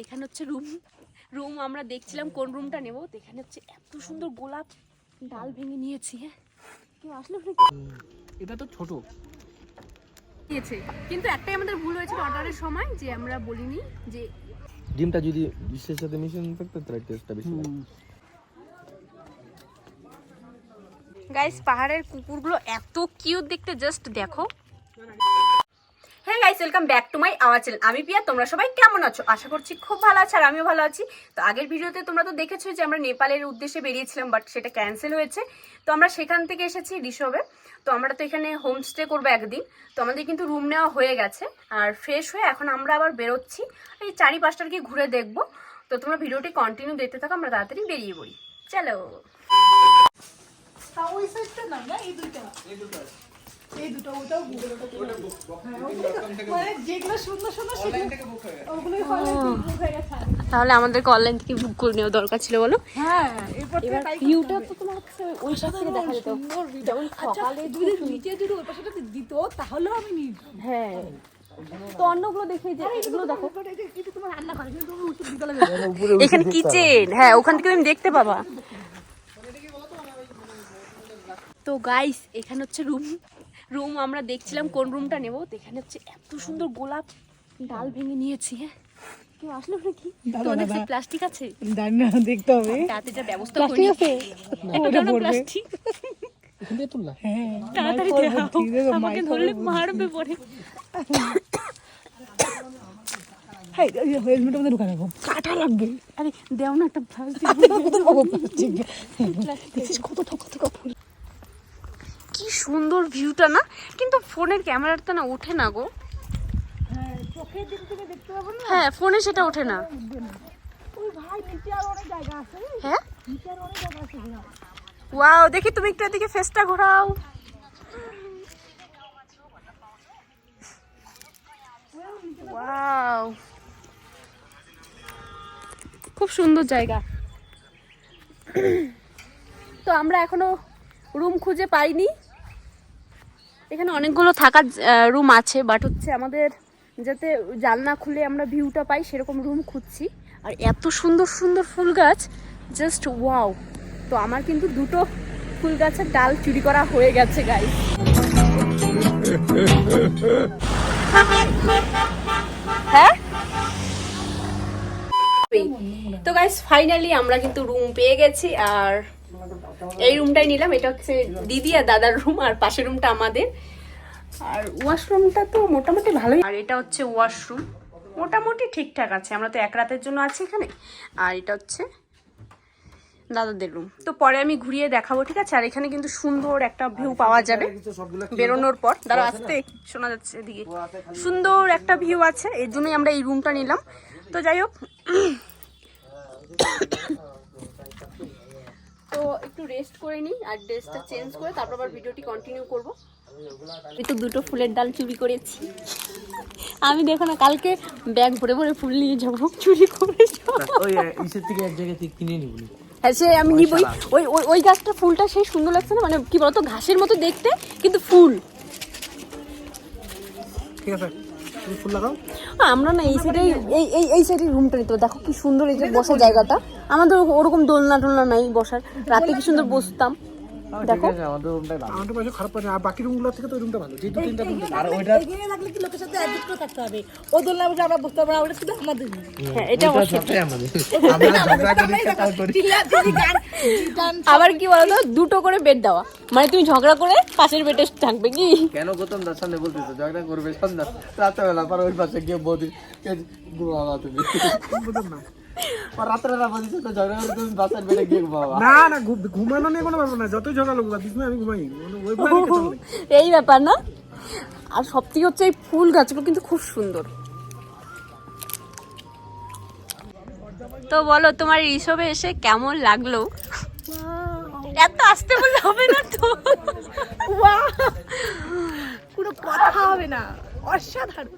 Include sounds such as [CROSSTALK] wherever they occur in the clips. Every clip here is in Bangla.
এখানে হচ্ছে রুম রুম আমরা দেখছিলাম কোন রুমটা নেব? তো এখানে হচ্ছে এত সুন্দর গোলাপ ডাল ভেঙে নিয়েছি হ্যাঁ? কেউ আসলো এটা তো ছোট। নিয়েছে। কিন্তু একটাই আমাদের ভুল হয়েছিল অর্ডারের সময় যে আমরা বলিনি যে ডিমটা যদি বিশ্বের সাথে মিশিয়ে থাকতো তাহলে টেস্টটা বেশি। গাইস পাহাড়ের কুকুরগুলো এত কিউট দেখতে জাস্ট দেখো। Welcome back to my our channel আমি পিয়া তোমরা সবাই কেমন আছো? আশা করছি খুব ভালো আছো আর আমিও ভালো আছি। তো আগের ভিডিওতে তোমরা তো দেখেছ যে আমরা নেপালের উদ্দেশ্যে বেরিয়েছিলাম বাট সেটা ক্যান্সেল হয়েছে। তো আমরা সেখান থেকে এসেছি ঋষভে তো আমরা তো এখানে হোমস্টে করব একদিন। তো আমাদের কিন্তু রুম নেওয়া হয়ে গেছে। আর ফ্রেশ হয়ে এখন আমরা আবার বেরোচ্ছি। এই চারি পাঁচটার কি ঘুরে দেখব। তো তোমরা ভিডিওটি কন্টিনিউ দেখতে থাকো আমরা তাড়াতাড়ি বেরিয়ে পড়ি। চলো। না না এই দুইটা এই দুটো ওটাও হ্যাঁ, মানে যেগুলো সুন্দর সুন্দর ওগুলোই হলে বুক হয়ে গেছে। আগে। তাহলে আমাদেরকে অনলাইন থেকে বুক করে নেওয়া দরকার ছিল বলো? হ্যাঁ এবার ভিউটা তো তোমার ওই পাশ দেখা যেত। যেমন আচ্ছা, সকালে যদি নিচে যদি ওই পাশে দিত তাহলেও আমি নিই হ্যাঁ। তো অন্যগুলো দেখে যে এগুলো দেখো। এখানে কিচেন হ্যাঁ ওখান থেকে তুমি দেখতে পাবা। তো গাইস এখানে হচ্ছে রুম রুম আমরা দেখছিলাম কোন রুমটা নেব। তো এখানে হচ্ছে এত সুন্দর গোলাপ ডাল ভেঙে নিয়েছি হ্যাঁ। কেউ আসলো নাকি? তোমাদের প্লাস্টিক আছে? না দেখতে হবে। তাতে যা ব্যবস্থা করি একটা প্লাস্টিক এখান থেকে তুললা হ্যাঁ তাড়াতাড়ি দাও। আমাকে ধরলে মারবে পরে। মধ্যে ঢুকা রাখো। কাটা লাগবে। আরে দেও না একটা [LAUGHS] প্লাস্টিক কত থকা থকা ফুল। কি সুন্দর ভিউটা না? কিন্তু ফোনের ক্যামেরাটা না ওঠে না গো। হ্যাঁ হ্যাঁ ফোনে সেটা ওঠে না। হ্যাঁ। ওয়াও দেখি তুমি একটু এদিকে ফেসটা ঘোরাও। ওয়াও। খুব সুন্দর জায়গা। তো আমরা এখনও রুম খুঁজে পাইনি। এখানে অনেকগুলো থাকার রুম আছে বাট হচ্ছে আমাদের যাতে জানলা খুলে আমরা ভিউটা পাই, সেরকম রুম খুঁজছি। আর এত সুন্দর সুন্দর ফুল গাছ জাস্ট ওয়াও তো আমার কিন্তু দুটো ফুল গাছের ডাল চুরি করা হয়ে গেছে গাই হ্যাঁ? তো গাইস ফাইনালি আমরা কিন্তু রুম পেয়ে গেছি, আর এই রুমটাই নিলাম এটা হচ্ছে দিদি আর দাদার রুম আর পাশের রুমটা আমাদের। আর ওয়াশরুমটা তো মোটামুটি ভালোই। আর এটা হচ্ছে ওয়াশরুম মোটামুটি ঠিকঠাক আছে আমরা তো এক রাতের জন্য আছি এখানে। আর এটা হচ্ছে দাদাদের রুম তো পরে আমি ঘুরিয়ে দেখাবো ঠিক আছে? আর এখানে কিন্তু সুন্দর একটা ভিউ পাওয়া যাবে। বেরোনোর পর। দাঁড়া আসতে শোনা যাচ্ছে এদিকে। সুন্দর একটা ভিউ আছে এর জন্যই আমরা এই রুমটা নিলাম। তো যাই হোক একটু রেস্ট করে নিই আর ড্রেসটা চেঞ্জ করে তারপর আবার ভিডিওটি কন্টিনিউ করব। আমি তো দুটো ফুলের ডাল চুরি করেছি। আমি দেখো না কালকে ব্যাগ ভরে ভরে ফুল নিয়ে যাব চুরি করে ওই ইসের থেকে এক জায়গা থেকে কিনে নিবনি হ্যাঁ সে আমি নিবই। ওই ওই ওই গাছটা ফুলটা সেই সুন্দর লাগছে না? মানে কি বলতো ঘাসের মতো দেখতে কিন্তু ফুল। ঠিক আছে। তুমি ফুল লাগাও। আমরা না এই সাইডে এই এই এই সাইডের রুমটা নিতে। দেখো কি সুন্দর এই যে বসার জায়গাটা। আমাদের ওরকম দোলনা টোলনা নাই বসার। রাতে কি সুন্দর বসতাম। দেখো। আমাদের রুমটাই ভালো। আমাদের পাশে খারাপ না আর বাকি রুমগুলো থেকে তো ওই রুমটা ভালো। যেহেতু তিনটা রুম আর ওইটা এগিয়ে লাগলে কি লোকের সাথে অ্যাডজাস্ট করে থাকতে হবে। ও দোলনা বসে আমরা বুঝতে পারব ওটা শুধু আমাদের হ্যাঁ এটা আমাদের। আমরা ঝগড়া করি আবার কি বলতো দুটো করে বেড দেওয়া। মানে তুমি ঝগড়া করে পাশের বেডে থাকবে কি? কেন গৌতম দার সামনে বলতেছো ঝগড়া করবে সন্ধ্যা। রাত্রেবেলা পর ওই পাশে গিয়ে বৌদি ঘুমাবা তুমি। না। কোনো। এই ব্যাপার না? আর সব থেকে হচ্ছে এই ফুল গাছগুলো কিন্তু খুব সুন্দর। তো বলো তোমার এইসবে এসে কেমন লাগল? এত আসতে বললে হবে না তো? পুরো কথা হবে না অসাধারণ।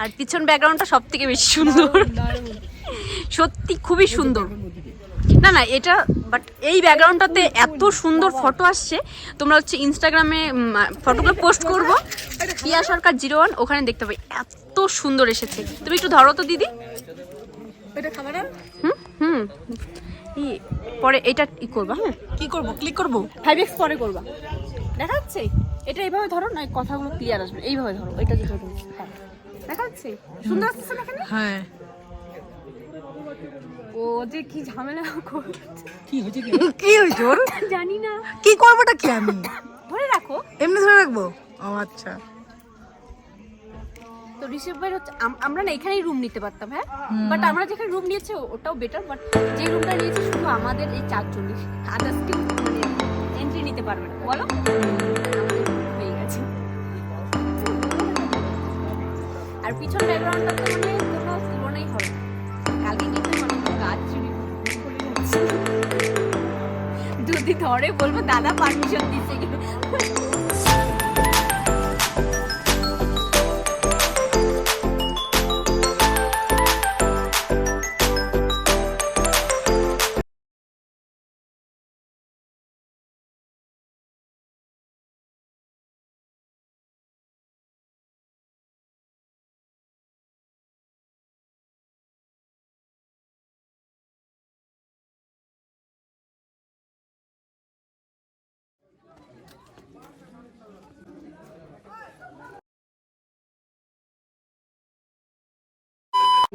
আর পিছন ব্যাকগ্রাউন্ডটা সব থেকে বেশি সুন্দর। সত্যি খুবই সুন্দর। না না এটা বাট এই ব্যাকগ্রাউন্ডটাতে এত সুন্দর ফটো আসছে। তোমরা হচ্ছে ইনস্টাগ্রামে ফটোগুলো পোস্ট করব। পিয়া সরকার জিরো ওয়ান ওখানে দেখতে পাই এত সুন্দর এসেছে। তুমি একটু ধরো তো দিদি। এটা হুম হুম। পরে এটা ই করবা হ্যাঁ? কি করব? ক্লিক করব? ফাইভ এক্স পরে করবা। দেখা যাচ্ছে এটা এইভাবে ধরো না কথাগুলো ক্লিয়ার আসবে। এইভাবে ধরো এটা যেভাবে ধরো। দেখা যাচ্ছে সুন্দর আসছে না এখানে? হ্যাঁ। ও যে কি ঝামেলা করছে। কি হয়েছে কি? কি হয়েছে ওর জানি না। কি করবোটা কি আমি? ধরে রাখো। এমনি ধরে রাখব? ও আচ্ছা। তো ঋষভ ভাই হচ্ছে আমরা না এখানেই রুম নিতে পারতাম হ্যাঁ? বাট আমরা যেখানে রুম নিয়েছি ওটাও বেটার বাট যে রুমটা নিয়েছি শুধু আমাদের এই চারজনের আদার্স কেউ মানে এন্ট্রি নিতে পারবে না। বলো। ধরে বলব দাদা পারমিশন দিচ্ছে কিন্তু।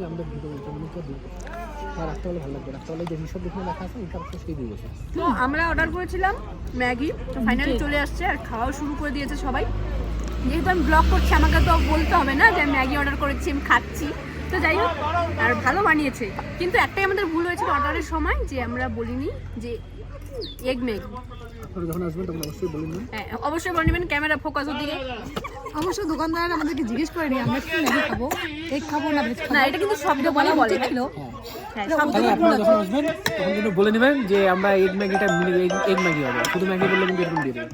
আমরা ভিডিও বলতে করি ভালো লাগবে রাস্তাবেলা যে সব দেখে লেখা আছে ওইটা অবশ্যই সেই দিয়ে বসে তো আমরা অর্ডার করেছিলাম ম্যাগি তো ফাইনালি চলে আসছে আর খাওয়াও শুরু করে দিয়েছে সবাই। যেহেতু আমি ব্লগ করছি আমাকে তো বলতে হবে না যে আমি ম্যাগি অর্ডার করেছি আমি খাচ্ছি। তো যাই হোক আর ভালো বানিয়েছে। কিন্তু একটাই আমাদের ভুল হয়েছিল অর্ডারের সময় যে আমরা বলিনি যে এগ ম্যাগি। আপনারা যখন আসবেন তখন অবশ্যই বলুন হ্যাঁ অবশ্যই বলে নেবেন ক্যামেরা ফোকাস ওদিকে অবশ্য দোকানদার আমাদেরকে জিজ্ঞেস করেনি আমরা কি ম্যাগি খাব? এগ খাব না ভেজ না এটা কিন্তু সব দোকানে বলে হ্যাঁ সব আপনারা যখন আসবেন তখন কিন্তু বলে নেবেন যে আমরা এগ ম্যাগিটা এগ ম্যাগি হবে। শুধু ম্যাগি বললে কিন্তু এরকম দিয়ে দেবে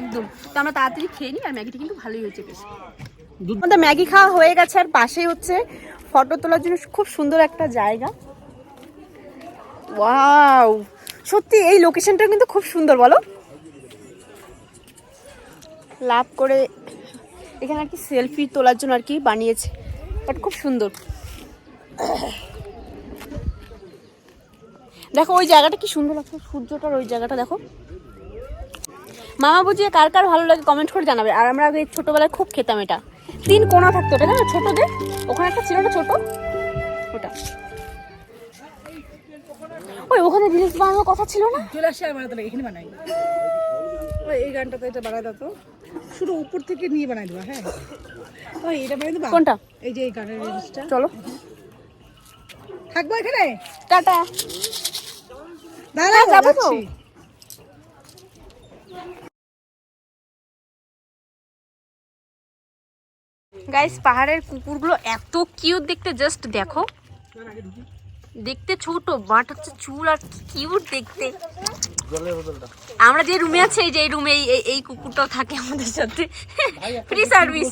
একদম। তো আমরা তাড়াতাড়ি খেয়ে নিই আর ম্যাগিটা কিন্তু ভালোই হয়েছে বেশ। আমাদের ম্যাগি খাওয়া হয়ে গেছে আর পাশেই হচ্ছে ফটো তোলার জন্য খুব সুন্দর একটা জায়গা। ওয়াও সত্যি, এই লোকেশনটা কিন্তু খুব সুন্দর, বলো। লাভ করে এখানে আর কি সেলফি তোলার জন্য আর কি বানিয়েছে বাট খুব সুন্দর। দেখো, ওই জায়গাটা কি সুন্দর লাগছে, সূর্যটার ওই জায়গাটা দেখো। মামা বুঝিয়ে কার কার ভালো লাগে কমেন্ট করে জানাবে, আর আমরা আগে ছোটোবেলায় খুব খেতাম এটা। তিন কোনা থাকতো এটা না ছোটদের? ওখানে একটা ছিল না ছোট? ওটা। ওই ওখানে রিলস বানানোর কথা ছিল না? চলে আসে আর বানাতে লাগে এখানে বানাই। ওই এই গানটা তো এটা বানাই দাও তো। শুধু উপর থেকে নিয়ে বানাই দেবা হ্যাঁ? ওই এটা বানাই দেবা? কোনটা? এই যে এই গানের রিলসটা চলো। থাকব এখানে? টাটা। দাঁড়া হ্যাঁ, যাব তো। গাইস পাহাড়ের কুকুরগুলো এত কিউট দেখতে জাস্ট দেখো। দেখতে ছোট বাট হচ্ছে চুল আর কিউট দেখতে। আমরা যে রুমে আছে এই যে এই রুমে এই কুকুরটাও থাকে আমাদের সাথে। ফ্রি সার্ভিস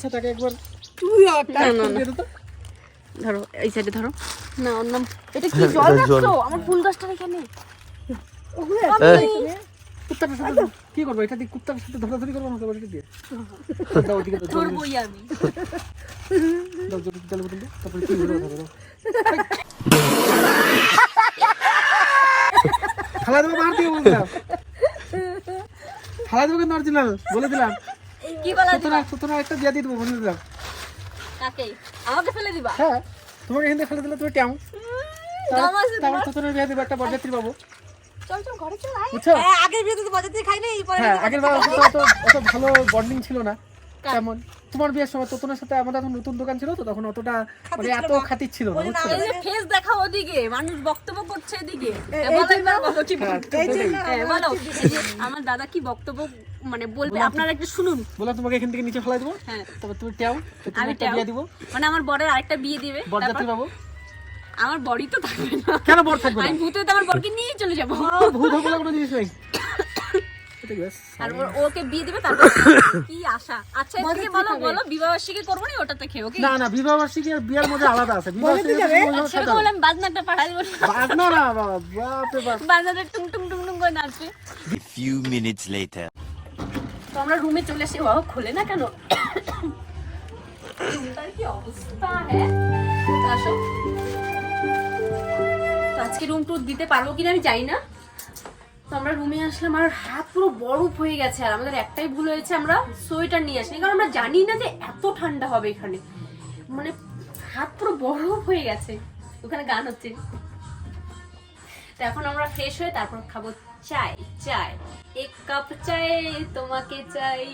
ধরো এই সাইডে ধরো। না অন্য এটা কি [LAUGHS] জল রাখছো? আমার ফুল গাছটা এখানে? কুত্তাটার সাথে কি করব? এটা দিয়ে সাথে ধরাধরি করব আমাকে ওটা দিয়ে? দাও ওদিকে ধরবই আমি। দাও জল জল বোতল তারপরে কি হলো? ধরো খালা দেবো বলছিলাম। খালা দেবো কিন্তু অরিজিনাল বলে দিলাম। কি বলা সুতরাং সুতরাং একটা দিয়ে দিয়ে দেবো বলে দিলাম। কাকে? আমাকে ফেলে দিবা? হ্যাঁ তোমাকে থেকে ফেলে দিলে তুমি ট্যাং। তারপর সুতরাং দেবো একটা বরযাত্রী পাবো। চল চল ঘরে চল আয়। বুঝছ আগে বিয়েতে তো বাজাতে খাই নাই পরে হ্যাঁ আগের বার অত অত অত ভালো বন্ডিং ছিল না। তেমন। তোমার বিয়ের সময় তোতনের সাথে আমাদের এখন নতুন দোকান ছিল তো তখন অতটা মানে এত খাতির ছিল না ফেস দেখাও ওদিকে মানুষ বক্তব্য করছে এদিকে। বলো বলো হ্যাঁ, হ্যাঁ, বলো। এই যে আমার দাদা কি বক্তব্য মানে বলবে আপনারা একটু শুনুন। বললাম তোমাকে এখান থেকে নিচে ফেলাই দেবো। হ্যাঁ। তারপর তুমি ট্যাও আমি ট্যাও। দিব। মানে আমার বরের আরেকটা বিয়ে দিবে বরযাত্রী আমার বড়ি তো থাকবে না। কেন বর থাকবে আমি ভূতে তো আমার বরকে নিয়ে চলে যাব। ভূত হব কোনো জিনিস নেই। ঠিক আছে আর ওর- ওকে বিয়ে দিবে তারপর [COUGHS] কি আশা? আচ্ছা থেকে বলো বলো করব না ওটাতে খেয়ে ওকে? না না বিবাহ বার্ষিকী আর বিয়ের মধ্যে আলাদা আছে। বিবাহ বার্ষিকী আমি বাজনাটা পাঠাই দেবো বাজনা না বাবা বাপ। বাজনাটা টুং টুং টুং টুং করে নাচবে। Later. তো আমরা রুমে চলে এসে ও খোলে না কেন? [COUGHS] রুমটার কি অবস্থা হ্যাঁ? আসো আজকে রুম টুর দিতে পারব কিনা আমি জানি না। তো আমরা রুমে আসলাম আর হাত পুরো বরফ হয়ে গেছে আর আমাদের একটাই ভুল হয়েছে, আমরা সোয়েটার নিয়ে আসিনি। কারণ আমরা জানি না যে এত ঠান্ডা হবে এখানে। মানে হাত পুরো বরফ হয়ে গেছে। ওখানে গান হচ্ছে। তো এখন আমরা ফ্রেশ হয়ে তারপর খাব চাই চাই এক কাপ চাই তোমাকে চাই।